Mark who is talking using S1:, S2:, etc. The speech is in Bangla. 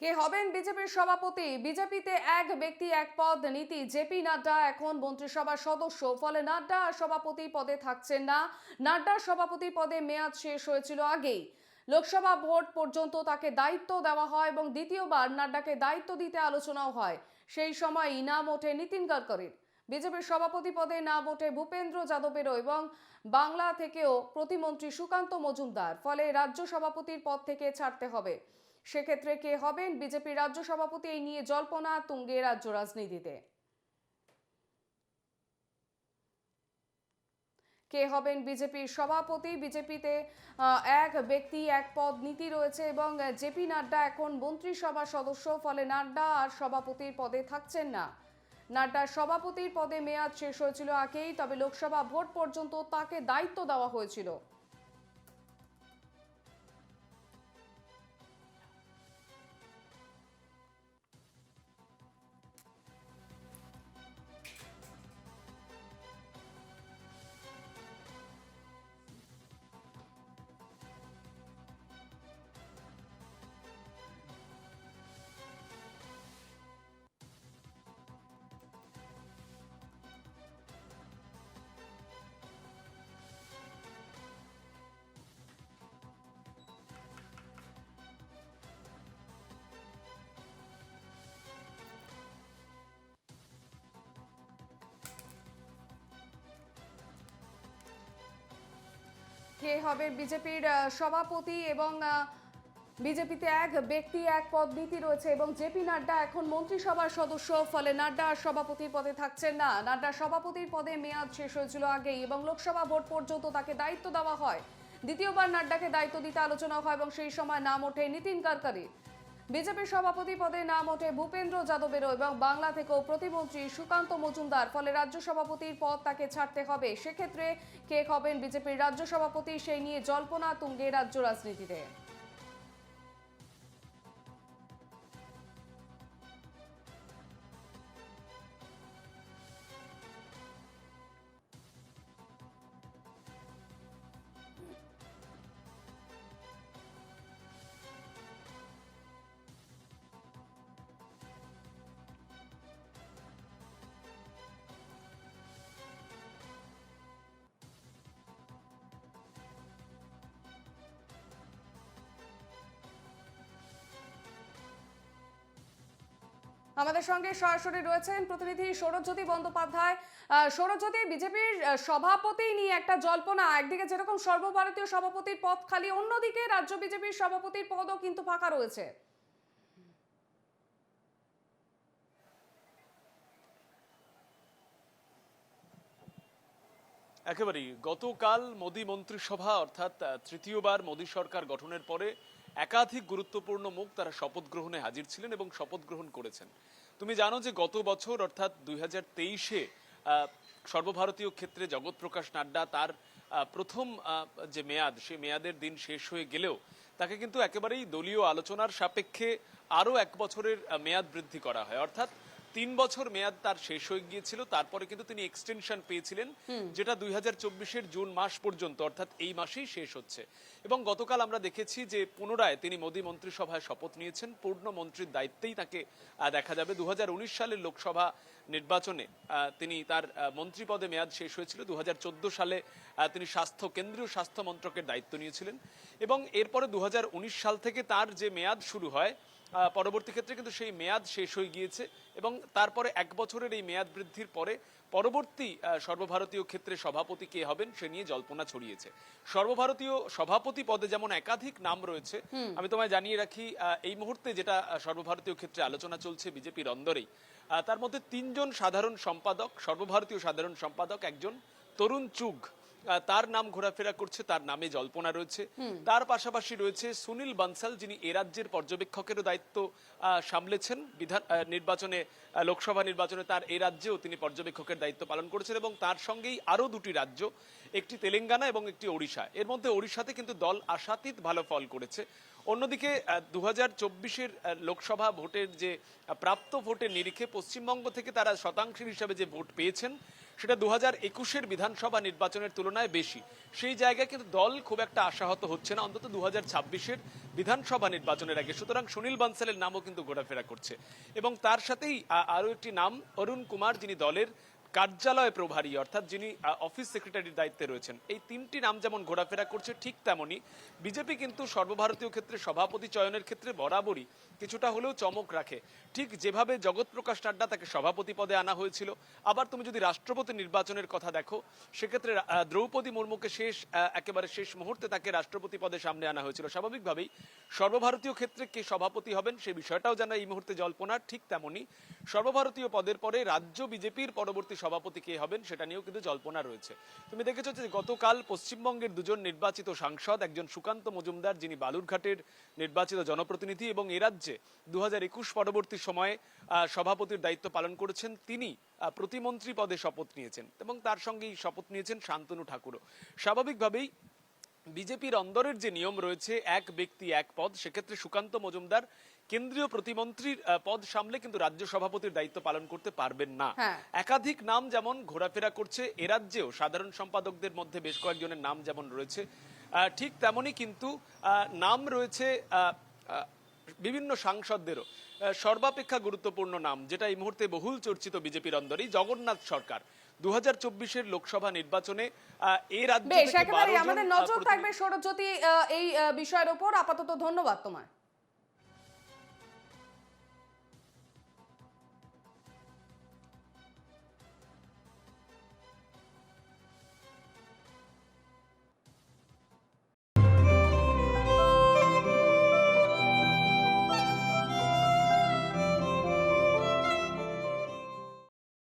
S1: কে হবেন বিজেপির সভাপতি? বিজেপিতে এক ব্যক্তি, এক পদ, নীতি। জেপি নাড্ডা এখন মন্ত্রিসভার সদস্য। ফলে নাড্ডা সভাপতি পদে থাকছেন না। নাড্ডার সভাপতি পদে মেয়াদ শেষ হয়েছিল আগেই। লোকসভা ভোট পর্যন্ত তাকে দায়িত্ব দেওয়া হয় এবং দ্বিতীয়বার নাড্ডাকে দায়িত্ব দিতে আলোচনাও হয়। সেই সময় নাম ওঠে নীতিন গডকরির। বিজেপির সভাপতি পদে নাম ওঠে ভূপেন্দ্র যাদবেরও এবং বাংলা থেকেও প্রতিমন্ত্রী সুকান্ত মজুমদার। ফলে রাজ্য সভাপতির পদ থেকে ছাড়তে হবে। সেক্ষেত্রে কে হবেন বিজেপির রাজ্য সভাপতি? এই নিয়ে জল্পনা তুঙ্গে রাজ্য রাজনীতিতে। কে হবেন বিজেপির সভাপতি? বিজেপিতে এক ব্যক্তি, এক পদ নীতি রয়েছে এবং জেপি নাড্ডা এখন মন্ত্রিসভার সদস্য, ফলে নাড্ডা আর সভাপতির পদে থাকছেন না। নাড্ডার সভাপতির পদে মেয়াদ শেষ হয়েছিল আগেই, তবে লোকসভা ভোট পর্যন্ত তাকে দায়িত্ব দেওয়া হয়েছিল। কে হবে বিজেপির সভাপতি এবং বিজেপিতে এক ব্যক্তি, এক পদ নীতি রয়েছে এবং জেপি নাড্ডা এখন মন্ত্রিসভার সদস্য, ফলে নাড্ডা আর সভাপতির পদে থাকছেন না। নাড্ডা সভাপতির পদে মেয়াদ শেষ হয়েছিল আগেই এবং লোকসভা ভোট পর্যন্ত তাকে দায়িত্ব দেওয়া হয়। দ্বিতীয়বার নাড্ডাকে দায়িত্ব দিতে আলোচনা হয় এবং সেই সময় নাম ওঠে নীতিন গডকরি বিজেপির সভাপতি পদে নাম ওঠে ভূপেন্দ্র যাদবেরও এবং বাংলা থেকেও প্রতিমন্ত্রী সুকান্ত মজুমদার, ফলে রাজ্য সভাপতির পদ তাকে ছাড়তে হবে। সেক্ষেত্রে কে হবেন বিজেপির রাজ্য সভাপতি, সেই নিয়ে জল্পনা তুঙ্গে রাজ্য রাজনীতিতে। আমাদের সঙ্গে সরাসরি রয়েছেন প্রতিনিধি সৌরজ্যোতি বন্দ্যোপাধ্যায়। সৌরজ্যোতি, বিজেপির সভাপতি নিয়ে একটা জল্পনা। একদিকে যেরকম সর্বভারতীয় সভাপতির পদ খালি, অন্যদিকে রাজ্য বিজেপির সভাপতির পদও কিন্তু ফাঁকা রয়েছে।
S2: একেবারেই। গতকাল মোদী মন্ত্রিসভা, অর্থাৎ তৃতীয়বার মোদী সরকার গঠনের পরে একাধিক গুরুত্বপূর্ণ মুখ তারা শপথ গ্রহণে হাজির ছিলেন এবং শপথ গ্রহণ করেছেন। তুমি জানো যে গত বছর, অর্থাৎ, দুই হাজার তেইশে সর্বভারতীয় ক্ষেত্রে জগৎ প্রকাশ নাড্ডা তার প্রথম যে মেয়াদ, সেই মেয়াদের দিন শেষ হয়ে গেলেও তাকে কিন্তু একেবারেই দলীয় আলোচনার সাপেক্ষে আরও এক বছরের মেয়াদ বৃদ্ধি করা হয়। অর্থাৎ তিন বছর মেয়াদ তার শেষ হয়ে গিয়েছিল তারপরে কিন্তু তিনি এক্সটেনশন পেয়েছিলেন যেটা দুই হাজার চব্বিশের জুন মাস পর্যন্ত অর্থাৎ এই মাসেই শেষ হচ্ছে। এবং গতকাল আমরা দেখেছি যে পুনরায় তিনি মোদী মন্ত্রিসভায় শপথ নিয়েছেন পূর্ণ মন্ত্রীর দায়িত্বেই তাকে দেখা যাবে দু হাজার উনিশ সালের লোকসভা নির্বাচনে আহ, তিনি তার মন্ত্রী পদে মেয়াদ শেষ হয়েছিল। দু হাজার চোদ্দ সালে তিনি স্বাস্থ্য কেন্দ্রীয় স্বাস্থ্য মন্ত্রকের দায়িত্ব নিয়েছিলেন। এবং এরপরে দু হাজার উনিশ সাল থেকে তার যে মেয়াদ শুরু হয় পরবর্তী ক্ষেত্রে কিন্তু সেই মেয়াদ শেষ হয়ে গিয়েছে এবং তারপরে এক বছরের এই মেয়াদ বৃদ্ধির পরে পরবর্তী সর্বভারতীয় ক্ষেত্রে সভাপতি কে হবেন সে নিয়ে জল্পনা ছড়িয়েছে। সর্বভারতীয় সভাপতি পদে যেমন একাধিক নাম রয়েছে আমি তোমায় জানিয়ে রাখি আহ, এই মুহূর্তে যেটা সর্বভারতীয় ক্ষেত্রে আলোচনা চলছে বিজেপির অন্দরেই আহ, তার মধ্যে তিনজন সাধারণ সম্পাদক সর্বভারতীয় সাধারণ সম্পাদক একজন তরুণ চুগ তার নাম ঘোরাফেরা করছে তার নামে জল্পনা রয়েছে। তার পাশাপাশি রয়েছে সুনীল বানসাল যিনি এ রাজ্যের পর্যবেক্ষকেরও দায়িত্ব সামলেছেন। বিধান নির্বাচনে লোকসভা নির্বাচনে তার এ রাজ্যেও তিনি পর্যবেক্ষকের দায়িত্ব পালন করেছেন এবং তার সঙ্গেই আরও দুটি রাজ্য একটি তেলেঙ্গানা এবং একটি ওড়িশা। এর মধ্যে ওড়িশাতে কিন্তু দল আশাতীত ভালো ফল করেছে। অন্যদিকে দু হাজার চব্বিশের লোকসভা ভোটের যে প্রাপ্ত ভোটের নিরিখে পশ্চিমবঙ্গ থেকে তারা শতাংশের হিসাবে যে ভোট পেয়েছেন সেটা দু হাজার একুশের বিধানসভা নির্বাচনের তুলনায় বেশি। সেই জায়গায় কিন্তু দল খুব একটা আশাহত হচ্ছে না, অন্তত দু হাজার ছাব্বিশের বিধানসভা নির্বাচনের আগে। সুতরাং সুনীল বানসালের নামও কিন্তু ঘোরাফেরা করছে। এবং তার সাথেই আরও আরও একটি নাম, অরুণ কুমার, যিনি দলের কার্যালয় প্রভারী, অর্থাৎ যিনি অফিস সেক্রেটারির দায়িত্বে রয়েছেন, এই তিনটি নাম যেমন ঘোরাফেরা করছে, ঠিক তেমনি বিজেপি কিন্তু সর্বভারতীয় ক্ষেত্রে সভাপতি চয়নের ক্ষেত্রে বরাবরই কিছুটা হলেও চমক রাখে। ঠিক যেভাবে জগৎ প্রকাশ নাড্ডা তাকে সভাপতি পদে আনা হয়েছিল, আবার তুমি যদি রাষ্ট্রপতি নির্বাচনের কথা দেখো, সেক্ষেত্রে দ্রৌপদী মুর্মুকে শেষ একেবারে শেষ মুহূর্তে তাকে রাষ্ট্রপতি পদে সামনে আনা হয়েছিল। স্বাভাবিকভাবেই সর্বভারতীয় ক্ষেত্রে কে সভাপতি হবেন সে বিষয়টাও যেন এই মুহূর্তে জল্পনা ঠিক তেমনি সর্বভারতীয় পদের পরে রাজ্য বিজেপির পরবর্তী সভাপতি কে হবেন সেটা নিয়েও কিন্তু জল্পনা রয়েছে। তুমি দেখেছ যে গতকাল পশ্চিমবঙ্গের দুজন নির্বাচিত সাংসদ, একজন সুকান্ত মজুমদার যিনি বালুরঘাটের নির্বাচিত জনপ্রতিনিধি এবং এ রাজ্যে দু হাজার একুশ পরবর্তী সময়ে সভাপতির দায়িত্ব পালন করেছেন তিনি প্রতিমন্ত্রী পদে শপথ নিয়েছেন এবং তার সঙ্গেই শপথ নিয়েছেন শান্তনু ঠাকুরও। স্বাভাবিকভাবেই বিজেপির অন্দরের যে নিয়ম রয়েছে এক ব্যক্তি এক পদ সেক্ষেত্রে সুকান্ত মজুমদার কেন্দ্রীয় প্রতিমন্ত্রীর পদ সামলে কিন্তু রাজ্য সভাপতির দায়িত্ব পালন করতে পারবেন না।
S1: হ্যাঁ।
S2: একাধিক নাম যেমন ঘোরাফেরা করছে এ রাজ্যেও সাধারণ সম্পাদকদের মধ্যে বেশ কয়েকজনের নাম যেমন রয়েছে আহ, ঠিক তেমনই কিন্তু আহ, নাম রয়েছে বিভিন্ন সাংসদদেরও। সর্বাপেক্ষা গুরুত্বপূর্ণ নাম যেটা এই মুহূর্তে বহুল চর্চিত বিজেপির অন্দরেই জগন্নাথ সরকার। দু হাজার চব্বিশের লোকসভা নির্বাচনে এই রাজ্য থেকে
S1: একেবারে
S2: 12 জন,
S1: আমাদের নজর থাকবে সৌরজ্যোতি এই বিষয়ের ওপর। আপাতত ধন্যবাদ তোমায়